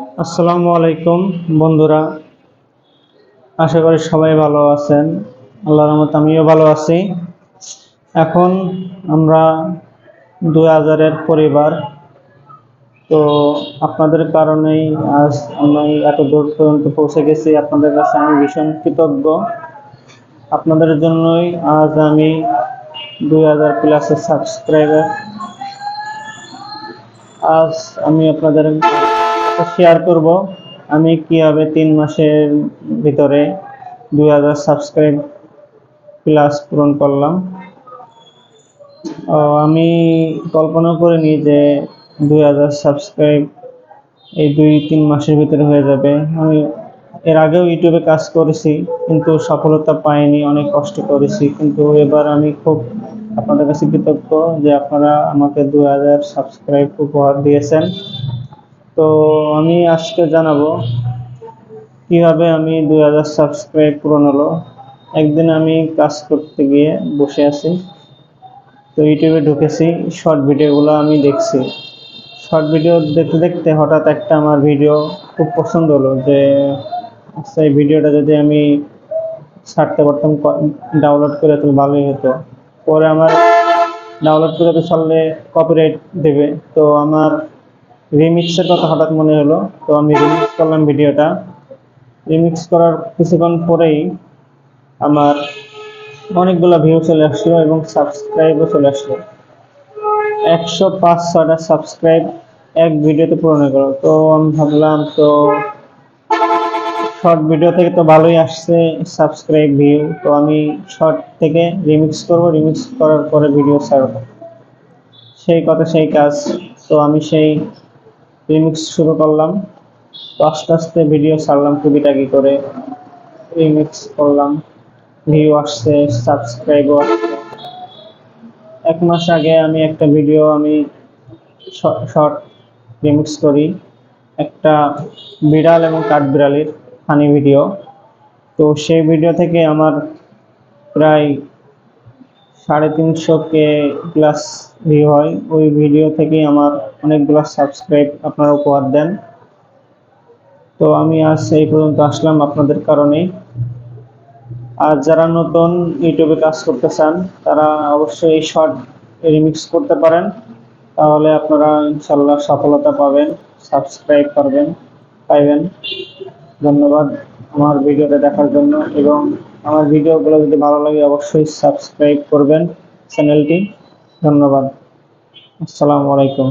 আসসালামু আলাইকুম, বন্ধুরা। আশা করি সবাই ভালো আছেন। আল্লাহর রহমতে আমিও ভালো আছি। এখন আমরা দুই হাজারের পরিবার। তো আপনাদের কারণেই আজ আমি এত দূর পর্যন্ত পৌঁছে গেছি। আপনাদের কাছে আমি ভীষণ কৃতজ্ঞ। আপনাদের জন্যই আজ আমি দুই হাজার প্লাসের সাবস্ক্রাইবার আজ আমি আপনাদের শেয়ার করব। আমি কীভাবে তিন মাসের ভিতরে দুই হাজার সাবস্ক্রাইব প্লাস পূরণ করলাম। আমি কল্পনা করিনি যে দুই হাজার সাবস্ক্রাইব এই দুই, তিন মাসের ভিতরে হয়ে যাবে। আমি এর আগেও ইউটিউবে কাজ করেছি, কিন্তু সফলতা পাইনি, অনেক কষ্ট করেছি। কিন্তু এবার আমি খুব আপনাদের কাছে কৃতজ্ঞ যে আপনারা আমাকে দু হাজার সাবস্ক্রাইব উপহার দিয়েছেন। তো আমি আজকে জানাব কীভাবে আমি দুই হাজার সাবস্ক্রাইব পূরণ হলো। একদিন আমি কাজ করতে গিয়ে বসে আছি, তো ইউটিউবে ঢুকেছি শর্ট ভিডিওগুলো আমি দেখছি। শর্ট ভিডিও দেখতে দেখতে হঠাৎ একটা আমার ভিডিও খুব পছন্দ হলো যে আচ্ছা এই ভিডিওটা যদি আমি ছাড়তে পারতাম ডাউনলোড করে তো ভালোই হতো। পরে আমার ডাউনলোড করে তো ছাড়লে কপিরাইট দেবে, তো আমার রিমিক্সের কথা হঠাৎ মনে হলো, তো আমি রিমিক্স করলাম ভিডিওটা। রিমিক্স করার কিছুক্ষণ পরেই আমার অনেকগুলো ভিউ চলে আসলো এবং সাবস্ক্রাইবও চলে আসলো। একশো পাঁচ ছটা সাবস্ক্রাইব এক ভিডিওতে পূরণ হয়ে তো আমি ভাবলাম, তো শর্ট ভিডিও থেকে তো ভালোই আসছে সাবস্ক্রাইব ভিউ তো আমি শর্ট থেকে রিমিক্স করব রিমিক্স করার পরে ভিডিও ছাড়ব। সেই কথা, সেই কাজ, তো আমি সেই রিমিক্স শুরু করলাম। তো আস্তে আস্তে ভিডিও ছাড়লাম টুকিটাকি করে। রিমিক্স করলাম। ভিউ আসছে সাবস্ক্রাইবও আসছে। এক মাস আগে আমি একটা ভিডিও আমি শর্ট রিমিক্স করি। একটা বিড়াল এবং কাঠবিড়ালির ফানি ভিডিও তো সেই ভিডিও থেকে আমার প্রায় সাড়ে তিনশো কে প্লাস ভিউ হয়। ওই ভিডিও থেকেই আমার অনেকগুলো সাবস্ক্রাইব আপনারা উপহার দেন। তো আমি আজ এই পর্যন্ত আসলাম আপনাদের কারণেই। আর যারা নতুন ইউটিউবে কাজ করতে চান, তারা অবশ্যই এই শর্ট রিমিক্স করতে পারেন। তাহলে আপনারা ইনশাল্লাহ সফলতা পাবেন সাবস্ক্রাইব করবেন, পাইবেন। ধন্যবাদ আমার ভিডিওটা দেখার জন্য এবং আমার ভিডিওগুলো যদি ভালো লাগে অবশ্যই সাবস্ক্রাইব করবেন চ্যানেলটি। ধন্যবাদ। আসসালামু আলাইকুম।